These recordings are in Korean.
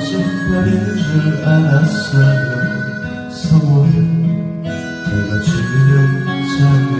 거짓말인 줄 알았어요. 서울 내가 주는 장면.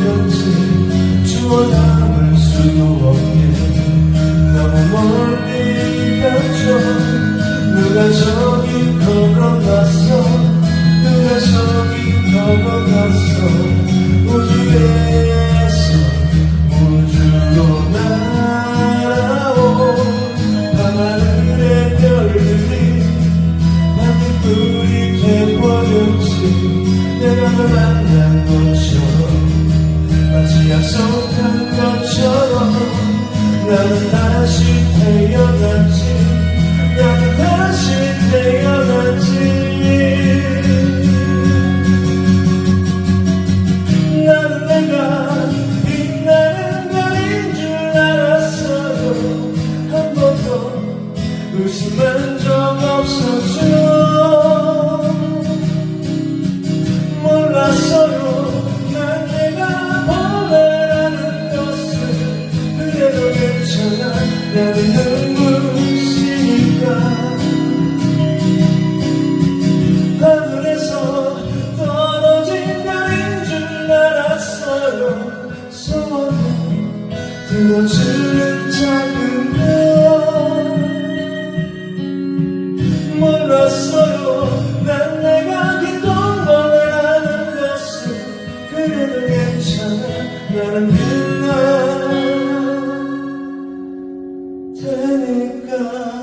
편지 주워 담을 수도 없게 너무 멀리 갔죠 누가 저기 걸어갔어 누가 저기 걸어갔어 우주에서 우주로 날아오 밤하늘의 별들이 반딧불이 돼버렸지. 내가 널 만난 것처럼 마치 약속한 것처럼 나는 다시 태어났지 나는 그어지는 작은 별. 몰랐어요. 난 내가 했던 걸내 아는 것을. 그래도 괜찮아. 나는 빛나 되니까.